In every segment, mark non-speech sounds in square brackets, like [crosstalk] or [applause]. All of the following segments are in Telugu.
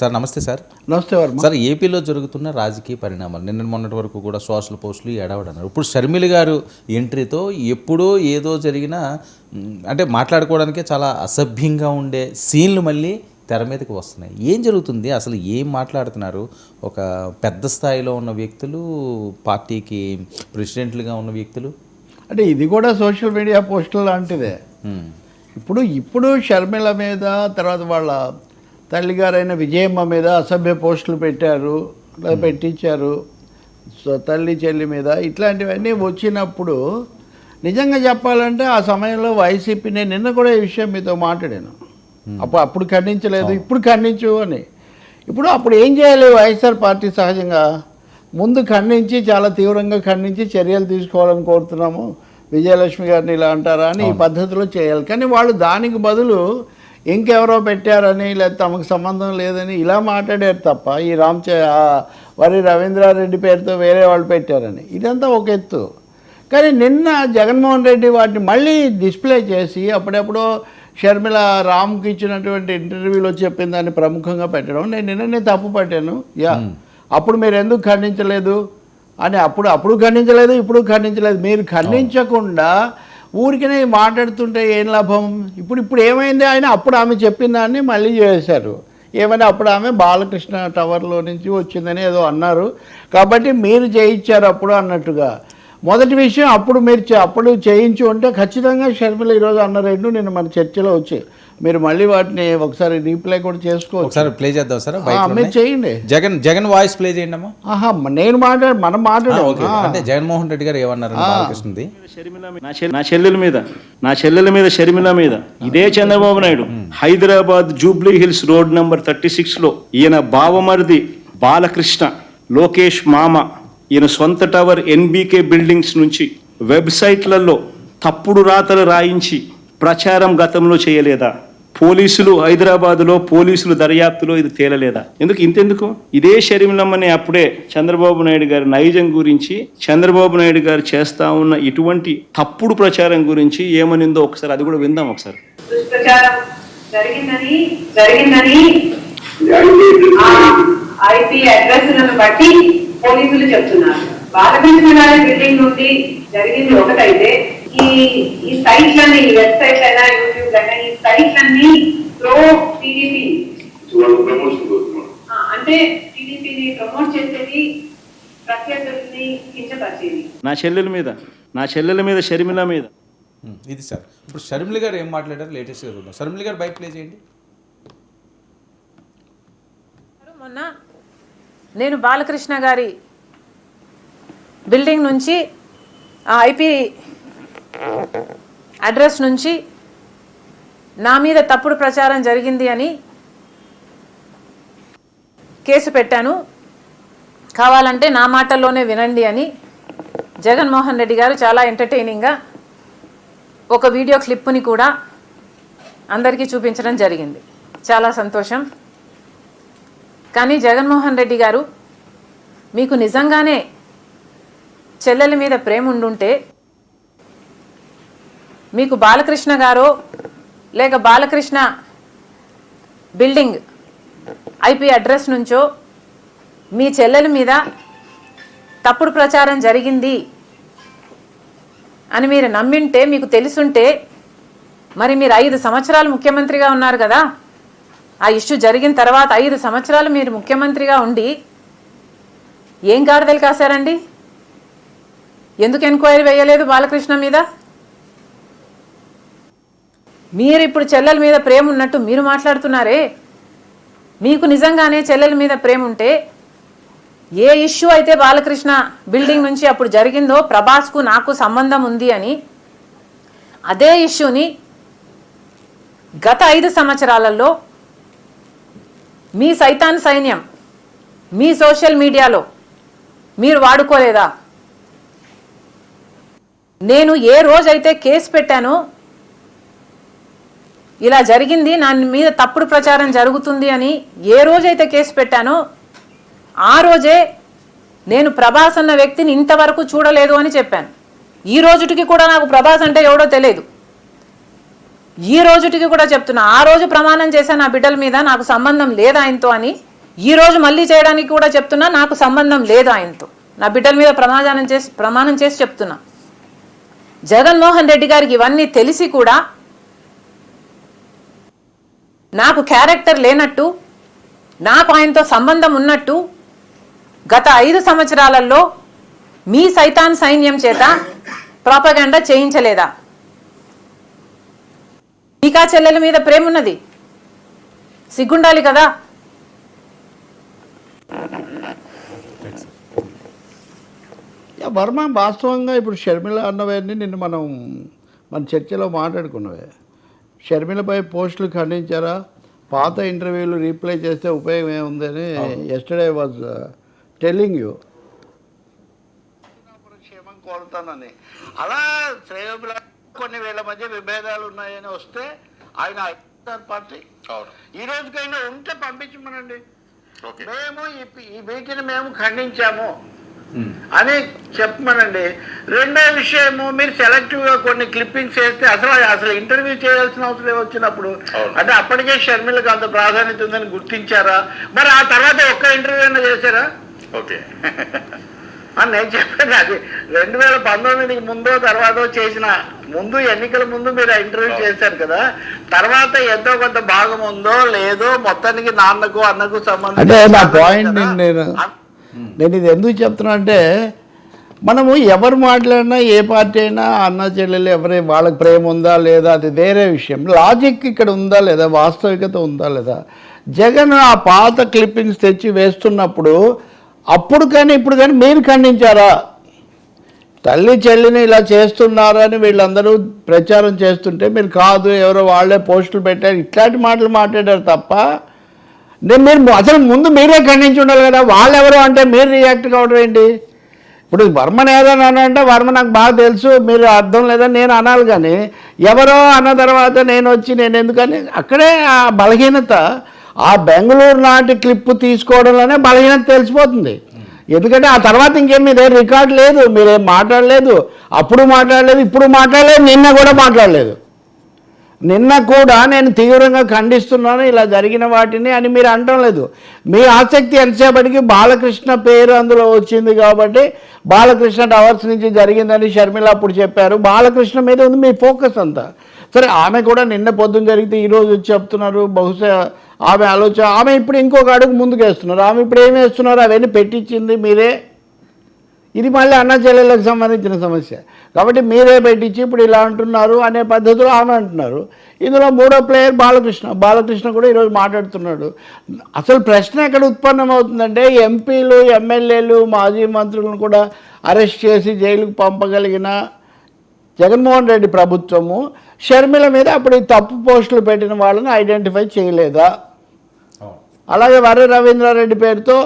సార్ నమస్తే సార్. నమస్తే వర్మ. సార్ ఏపీలో జరుగుతున్న రాజకీయ పరిణామాలు నిన్న మొన్నటి వరకు కూడా సోషల్ పోస్టులు ఎడవడన్నారు ఇప్పుడు షర్మిల గారు ఎంట్రీతో ఎప్పుడో ఏదో జరిగిన అంటే మాట్లాడుకోవడానికే చాలా అసభ్యంగా ఉండే సీన్లు మళ్ళీ తెర మీదకి వస్తున్నాయి. ఏం జరుగుతుంది? అసలు ఏం మాట్లాడుతున్నారు? ఒక పెద్ద స్థాయిలో ఉన్న వ్యక్తులు పార్టీకి ప్రెసిడెంట్లుగా ఉన్న వ్యక్తులు? అంటే ఇది కూడా సోషల్ మీడియా పోస్టుల లాంటిదే. ఇప్పుడు ఇప్పుడు షర్మిల మీద తర్వాత వాళ్ళ తల్లిగారైన విజయమ్మ మీద అసభ్య పోస్టులు పెట్టారు లేదా పెట్టించారు. తల్లి చెల్లి మీద ఇట్లాంటివన్నీ వచ్చినప్పుడు నిజంగా చెప్పాలంటే ఆ సమయంలో వైసీపీ నేను నిన్న కూడా ఈ విషయం మీతో మాట్లాడాను. అప్పుడు అప్పుడు ఖండించలేదు ఇప్పుడు ఖండించు అని. ఇప్పుడు అప్పుడు ఏం చేయాలి వైఎస్ఆర్ పార్టీ సహజంగా? ముందు ఖండించి చాలా తీవ్రంగా ఖండించి చర్యలు తీసుకోవాలని కోరుతున్నాము. విజయలక్ష్మి గారిని ఇలా అంటారా అని ఈ పద్ధతిలో చేయాలి. కానీ వాళ్ళు దానికి బదులు ఇంకెవరో పెట్టారని లేదా తమకు సంబంధం లేదని ఇలా మాట్లాడారు తప్ప ఈ రామ్ వరి రవీంద్రారెడ్డి పేరుతో వేరే వాళ్ళు పెట్టారని. ఇదంతా ఒక ఎత్తు. కానీ నిన్న జగన్మోహన్ రెడ్డి వాటిని మళ్ళీ డిస్ప్లే చేసి అప్పుడెప్పుడో షర్మిల రామ్కి ఇచ్చినటువంటి ఇంటర్వ్యూలో చెప్పిన దాన్ని ప్రముఖంగా పెట్టడం. నేను నిన్ననే తప్పు పట్టాను. యా. అప్పుడు మీరు ఎందుకు ఖండించలేదు? అని అప్పుడు అప్పుడు ఖండించలేదు ఇప్పుడు ఖండించలేదు. మీరు ఖండించకుండా ఊరికనే మాట్లాడుతుంటే ఏం లాభం? ఇప్పుడు ఇప్పుడు ఏమైంది ఆయన? అప్పుడు ఆమె చెప్పిన దాన్ని మళ్ళీ చేశారు. ఏమైనా అప్పుడు ఆమె బాలకృష్ణ టవర్లో నుంచి వచ్చిందని ఏదో అన్నారు. కాబట్టి మీరు చేయించారు అప్పుడు అన్నట్టుగా. మొదటి విషయం అప్పుడు మీరు చే- అప్పుడు చేయించి ఉంటే ఖచ్చితంగా షర్మిల ఈరోజు అన్న రెండు నేను మన చర్చలో వచ్చి మీరు మళ్ళీ వాటిని ఒకసారి రీప్లై కూడా చేసుకోవచ్చు. ఒకసారి ప్లే చేద్దాం సార్ మీరు చేయండి. జగన్ జగన్ వాయిస్ ప్లే చేయండి అమ్మా. ఆహా నేను మాట్లాడు మనం మాట్లాడాం ఓకే. అంటే జగన్మోహన్ రెడ్డి గారు ఏమన్నారు బాలకృష్ణది? నా చెల్- నా చెల్లెల మీద నా చెల్లెల మీద షర్మిల మీద. ఇదే Chandrababu Naidu. Hyderabad Jubilee Hills road number thirty సిక్స్లో ఈయన బావమరిది బాలకృష్ణ లోకేష్ మామ. ఈయన సొంత టవర్ ఎన్బీకే బిల్డింగ్స్ నుంచి వెబ్సైట్లలో తప్పుడు రాతలు రాయించి ప్రచారం గతంలో చేయలేదా? పోలీసులు హైదరాబాదులో పోలీసులు దర్యాప్తులో ఇది తేలలేదా? ఎందుకు ఇంతెందుకు? ఇదే షర్మిలమ్మని అప్పుడే చంద్రబాబు నాయుడు గారి నైజం గురించి చంద్రబాబు నాయుడు గారు చేస్తా ఉన్న ఇటువంటి తప్పుడు ప్రచారం గురించి ఏమనిందో ఒకసారి అది కూడా విందాం ఒకసారి. దుష్ప్రచారం జరిగిందని జరిగిందని ఐపీ అడ్రస్లను బట్టి పోలీసులు చెప్తున్నారు. బాలకృష్ణ గారి బిల్డింగ్ నుండి జరిగింది ఒకటైతే ఈ ఈ సైట్లన్నీ ఈ వెబ్సైట్ అయినా యూట్యూబ్ అయినా ఈ సైట్లన్నీ ప్రో టీడీపీ. అంటే టీడీపీని ప్రమోట్ చేసేది ప్రత్యర్థుల్ని కించపరిచేది. నా చెల్లెల మీద నా చెల్లెల మీద షర్మిల మీద. ఇది సార్. ఇప్పుడు షర్మిల గారు ఏం మాట్లాడారు? లేటెస్ట్గా చూద్దాం షర్మిల గారు బైక్ ప్లే చేయండి. మొన్న నేను బాలకృష్ణ గారి బిల్డింగ్ నుంచి ఆ ఐపీ అడ్రస్ నుంచి నా మీద తప్పుడు ప్రచారం జరిగింది అని కేసు పెట్టాను. కావాలంటే నా మాటల్లోనే వినండి అని జగన్మోహన్ రెడ్డి గారు చాలా ఎంటర్టైనింగ్గా ఒక వీడియో క్లిప్పుని కూడా అందరికీ చూపించడం జరిగింది. చాలా సంతోషం. కానీ జగన్మోహన్ రెడ్డి గారు మీకు నిజంగానే చెల్లెల మీద ప్రేమ ఉండుంటే మీకు బాలకృష్ణ గారో లేక బాలకృష్ణ బిల్డింగ్ ఐపీ అడ్రస్ నుంచో మీ చెల్లెల మీద తప్పుడు ప్రచారం జరిగింది అని మీరు నమ్మింటే మీకు తెలుసుంటే మరి మీరు ఐదు సంవత్సరాలు ముఖ్యమంత్రిగా ఉన్నారు కదా. ఆ ఇష్యూ జరిగిన తర్వాత ఐదు సంవత్సరాలు మీరు ముఖ్యమంత్రిగా ఉండి ఏం గాడిదలు కాశారండి? ఎందుకు ఎంక్వైరీ వేయలేదు బాలకృష్ణ మీద? మీరు ఇప్పుడు చెల్లెల మీద ప్రేమ ఉన్నట్టు మీరు మాట్లాడుతున్నారే? మీకు నిజంగానే చెల్లెల మీద ప్రేమ ఉంటే ఏ ఇష్యూ అయితే బాలకృష్ణ బిల్డింగ్ నుంచి అప్పుడు జరిగిందో ప్రభాస్కు నాకు సంబంధం ఉంది అని అదే ఇష్యూని గత ఐదు సంవత్సరాలలో మీ సైతాన్ సైన్యం మీ సోషల్ మీడియాలో మీరు వాడుకోలేదా? నేను ఏ రోజైతే కేసు పెట్టానో ఇలా జరిగింది నా మీద తప్పుడు ప్రచారం జరుగుతుంది అని ఏ రోజైతే కేసు పెట్టానో ఆ రోజే నేను ప్రభాస్ అన్న వ్యక్తిని ఇంతవరకు చూడలేదు అని చెప్పాను. ఈ రోజుటికి కూడా నాకు ప్రభాస్ అంటే ఎవడో తెలియదు. ఈ రోజుటికి కూడా చెప్తున్నా ఆ రోజు ప్రమాణం చేశాను నా బిడ్డల మీద నాకు సంబంధం లేదు ఆయనతో అని ఈ రోజు మళ్ళీ చేయడానికి కూడా చెప్తున్నా నాకు సంబంధం లేదు ఆయనతో. నా బిడ్డల మీద ప్రమాదానం చేసి ప్రమాణం చేసి చెప్తున్నా. జగన్మోహన్ రెడ్డి గారికి ఇవన్నీ తెలిసి కూడా నాకు క్యారెక్టర్ లేనట్టు నాకు ఆయనతో సంబంధం ఉన్నట్టు గత ఐదు సంవత్సరాలలో మీ సైతాన్ సైన్యం చేత ప్రాపగండా చేయించలేదా? మీకా చెల్లెల మీద ప్రేమ ఉన్నది సిగ్గుండాలి కదా? యా, వర్మ వాస్తవంగా ఇప్పుడు షర్మిల అన్నవన్నీ నిన్ను మనం మన చర్చలో మాట్లాడుకున్నవే. షర్మిలపై పోస్టులు ఖండించారా? పాత ఇంటర్వ్యూలు రీప్లై చేస్తే ఉపయోగం ఏముందని ఎస్టర్డే వాజ్ టెల్లింగ్ యూ క్షేమం కోరుతానని. అలా శ్రేయోబుల కొన్ని వేల మధ్య విభేదాలు ఉన్నాయని వస్తే ఆయన పార్టీ. ఈ రోజుకైనా ఉంటే పంపించమనండి. మేము ఈ- ఈ వీటిని మేము ఖండించాము. అని చెప్పమనండి. రెండో విషయము మీరు సెలెక్టివ్గా కొన్ని క్లిప్పింగ్స్ వేస్తే అసలు అసలు ఇంటర్వ్యూ చేయాల్సిన అవసరం వచ్చినప్పుడు? అంటే అప్పటికే షర్మిలకు అంత ప్రాధాన్యత ఉందని గుర్తించారా? మరి ఆ తర్వాత ఒక్క ఇంటర్వ్యూ అయినా చేశారా? ఓకే. [laughs] అని నేను చెప్పాను. అది రెండు వేల పంతొమ్మిదికి ముందో తర్వాత చేసిన ముందు ఎన్నికల ముందు మీరు ఇంటర్వ్యూ చేశారు కదా తర్వాత ఎంతో కొంత భాగం ఉందో లేదో మొత్తానికి నాన్నకు అన్నకు సంబంధం అంటే నా పాయింట్ నేను నేను ఇది ఎందుకు చెప్తున్నా అంటే మనము ఎవరు మాట్లాడినా ఏ పార్టీ అయినా అన్న చెల్లెలు ఎవరి వాళ్ళకి ప్రేమ ఉందా లేదా అది వేరే విషయం. లాజిక్ ఇక్కడ ఉందా లేదా వాస్తవికత ఉందా లేదా? జగన్ ఆ పాత క్లిప్పింగ్స్ తెచ్చి వేస్తున్నప్పుడు అప్పుడు కానీ ఇప్పుడు కానీ మీరు ఖండించారా? తల్లి చెల్లిని ఇలా చేస్తున్నారని వీళ్ళందరూ ప్రచారం చేస్తుంటే మీరు కాదు ఎవరో వాళ్ళే పోస్టులు పెట్టారు ఇట్లాంటి మాటలు మాట్లాడారు తప్ప నేను మీరు అసలు ముందు మీరే ఖండించి ఉండాలి కదా వాళ్ళు ఎవరు అంటే మీరు రియాక్ట్ కావడం ఏంటి? ఇప్పుడు వర్మని ఏదైనా అంటే వర్మ నాకు బాగా తెలుసు మీరు అర్థం లేదని నేను అనాలి కానీ ఎవరో అన్న తర్వాత నేను వచ్చి నేను ఎందుకని అక్కడే ఆ బలహీనత ఆ బెంగళూరు నాటి క్లిప్ తీసుకోవడంలోనే బలహీనత తెలిసిపోతుంది. ఎందుకంటే ఆ తర్వాత ఇంకేం మీదే రికార్డ్ లేదు మీరేం మాట్లాడలేదు అప్పుడు మాట్లాడలేదు ఇప్పుడు మాట్లాడలేదు నిన్న కూడా మాట్లాడలేదు. నిన్న కూడా నేను తీవ్రంగా ఖండిస్తున్నాను ఇలా జరిగిన వాటిని అని మీరు అనడం లేదు. మీ ఆసక్తి ఎంతసేపటికి బాలకృష్ణ పేరు అందులో వచ్చింది కాబట్టి బాలకృష్ణ టవర్స్ నుంచి జరిగిందని షర్మిల అప్పుడు చెప్పారు. బాలకృష్ణ మీద ఉంది మీ ఫోకస్ అంతా. సరే ఆమె కూడా నిన్న పొద్దున జరిగితే ఈరోజు వచ్చి చెప్తున్నారు బహుశా ఆమె ఆలోచన ఆమె ఇప్పుడు ఇంకొక అడుగు ముందుకు వేస్తున్నారు ఆమె ఇప్పుడు ఏం వేస్తున్నారు? అవన్నీ పెట్టించింది మీరే. ఇది మళ్ళీ అన్న చెల్లెళ్ళకి సంబంధించిన సమస్య. కాబట్టి మీరే పెట్టించి ఇప్పుడు ఇలా అంటున్నారు అనే పద్ధతిలో ఆమె అంటున్నారు. ఇందులో మూడో ప్లేయర్ బాలకృష్ణ. బాలకృష్ణ కూడా ఈరోజు మాట్లాడుతున్నాడు. అసలు ప్రశ్న ఎక్కడ ఉత్పన్నమవుతుందంటే ఎంపీలు ఎమ్మెల్యేలు మాజీ మంత్రులను కూడా అరెస్ట్ చేసి జైలుకు పంపగలిగిన జగన్మోహన్ రెడ్డి ప్రభుత్వము షర్మిల మీద అప్పుడు ఈ తప్పు పోస్టులు పెట్టిన వాళ్ళని ఐడెంటిఫై చేయలేదా? అలాగే వర్ర రవీంద్రారెడ్డి పేరుతో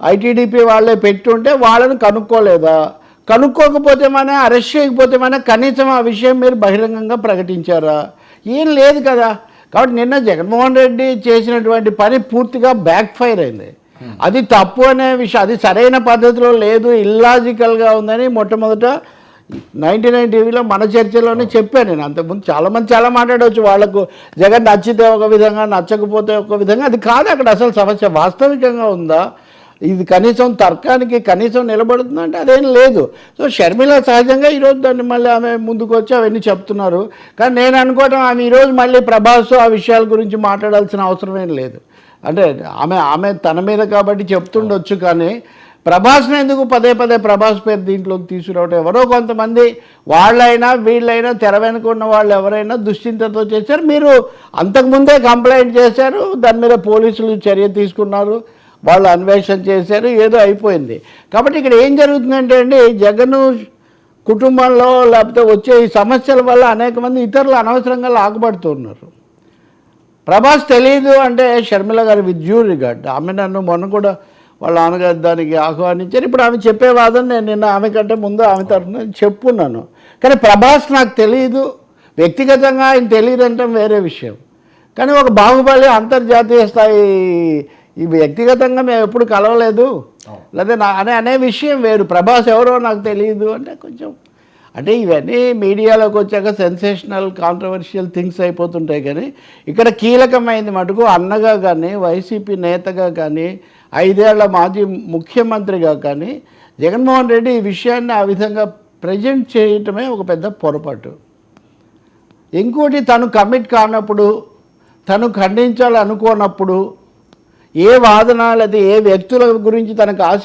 ఐటీడీపీ వాళ్ళే పెట్టుంటే వాళ్ళని కనుక్కోలేదా? కనుక్కోకపోతే మన అరెస్ట్ చేయకపోతే మన కనీసం ఆ విషయం మీరు బహిరంగంగా ప్రకటించారా? ఏం లేదు కదా. కాబట్టి నిన్న జగన్మోహన్ రెడ్డి చేసినటువంటి పని పూర్తిగా బ్యాక్ ఫైర్ అయింది. అది తప్పు అనే విషయం అది సరైన పద్ధతిలో లేదు ఇల్లాజికల్గా ఉందని మొట్టమొదట నైంటీ నైన్ టీవీలో మన చర్చలోనే చెప్పాను నేను. అంతకుముందు చాలామంది చాలా మాట్లాడవచ్చు. వాళ్ళకు జగన్ నచ్చితే ఒక విధంగా నచ్చకపోతే ఒక విధంగా. అది కాదు అక్కడ అసలు సమస్య. వాస్తవికంగా ఉందా? ఇది కనీసం తర్కానికి కనీసం నిలబడుతుందంటే అదేం లేదు. సో షర్మిల సహజంగా ఈరోజు దాన్ని మళ్ళీ ఆమె ముందుకు వచ్చి అవన్నీ చెప్తున్నారు. కానీ నేను అనుకోవటం ఆమె ఈరోజు మళ్ళీ ప్రభాస్ ఆ విషయాల గురించి మాట్లాడాల్సిన అవసరం ఏం లేదు. అంటే ఆమె ఆమె తన మీద కాబట్టి చెప్తుండొచ్చు కానీ ప్రభాస్ని ఎందుకు పదే పదే ప్రభాస్ పేరు దీంట్లోకి తీసుకురావటం? ఎవరో కొంతమంది వాళ్ళైనా వీళ్ళైనా తెర వెనుకున్న వాళ్ళు ఎవరైనా దుశ్చింతతో చేశారు. మీరు అంతకుముందే కంప్లైంట్ చేశారు. దాని మీద పోలీసులు చర్య తీసుకున్నారు. వాళ్ళు అన్వేషణ చేశారు. ఏదో అయిపోయింది. కాబట్టి ఇక్కడ ఏం జరుగుతుందంటే అండి జగన్ కుటుంబంలో లేకపోతే వచ్చే ఈ సమస్యల వల్ల అనేక మంది ఇతరులు అనవసరంగా లాగబడుతున్నారు ప్రభాస్ తెలియదు అంటే షర్మిల గారి విత్ డ్యూ రిగార్డ్. ఆమె నన్ను మొన్న కూడా వాళ్ళ నాన్నగారు దానికి ఆహ్వానించారు. ఇప్పుడు ఆమె చెప్పే వాదన నేను నిన్న ఆమె కంటే ముందు ఆమె తరఫున చెప్పున్నాను. కానీ ప్రభాస్ నాకు తెలియదు వ్యక్తిగతంగా ఆయన తెలియదు అంటే వేరే విషయం. కానీ ఒక బాహుబలి అంతర్జాతీయ స్థాయి ఈ వ్యక్తిగతంగా మేము ఎప్పుడు కలవలేదు. లేదా నా అనే అనే విషయం వేరు. ప్రభాస్ ఎవరో నాకు తెలియదు అంటే కొంచెం అంటే ఇవన్నీ మీడియాలోకి వచ్చాక సెన్సేషనల్ కాంట్రవర్షియల్ థింగ్స్ అయిపోతుంటాయి కానీ ఇక్కడ కీలకమైంది మటుకు అన్నగా కానీ వైసీపీ నేతగా కానీ ఐదేళ్ళ మాజీ ముఖ్యమంత్రిగా కానీ జగన్మోహన్ రెడ్డి ఈ విషయాన్ని ఆ విధంగా ప్రజెంట్ చేయటమే ఒక పెద్ద పొరపాటు. ఇంకోటి తను కమిట్ కానప్పుడు తను ఖండించాలనుకోనప్పుడు ఏ వాదన లేదా ఏ వ్యక్తుల గురించి తనకు ఆశ